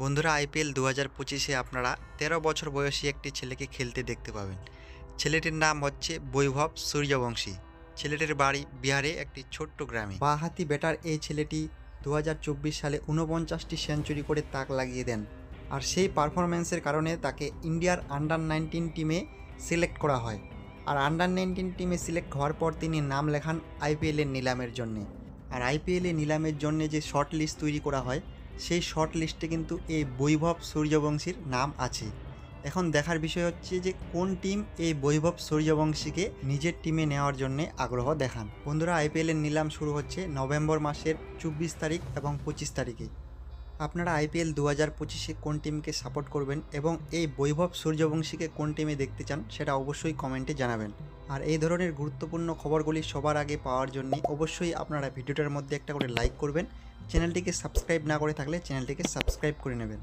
বন্ধুরা আইপিএল দু হাজার পঁচিশে আপনারা তেরো বছর বয়সী একটি ছেলেকে খেলতে দেখতে পাবেন। ছেলেটির নাম হচ্ছে বৈভব সূর্যবংশী। ছেলেটির বাড়ি বিহারে একটি ছোট্ট গ্রামে। বাঁহাতি ব্যাটার এই ছেলেটি দু হাজার চব্বিশ সালে ঊনপঞ্চাশটি সেঞ্চুরি করে তাক লাগিয়ে দেন আর সেই পারফরম্যান্সের কারণে তাকে ইন্ডিয়ার আন্ডার নাইনটিন টিমে সিলেক্ট করা হয় আর আন্ডার নাইনটিন টিমে সিলেক্ট হওয়ার পর তিনি নাম লেখান আইপিএলের নিলামের জন্যে। আর আইপিএলে নিলামের জন্য যে শর্ট লিস্ট তৈরি করা হয় সেই শর্ট লিস্টে কিন্তু এই বৈভব সূর্যবংশীর নাম আছে। এখন দেখার বিষয় হচ্ছে যে কোন টিম এই বৈভব সূর্যবংশীকে নিজের টিমে নেওয়ার জন্য আগ্রহ দেখান? বন্ধুরা আইপিএলের নিলাম শুরু হচ্ছে নভেম্বর মাসের চব্বিশ তারিখ এবং পঁচিশ তারিখে। আপনারা আইপিএল দু হাজার পঁচিশে কোন টিমকে সাপোর্ট করবেন এবং এই বৈভব সূর্যবংশীকে কোন টিমে দেখতে চান সেটা অবশ্যই কমেন্টে জানাবেন। আর এই ধরনের গুরুত্বপূর্ণ খবরগুলি সবার আগে পাওয়ার জন্য অবশ্যই আপনারা ভিডিওটার মধ্যে একটা করে লাইক করবেন। চ্যানেলটিকে সাবস্ক্রাইব না করে থাকলে চ্যানেলটিকে সাবস্ক্রাইব করে নেবেন।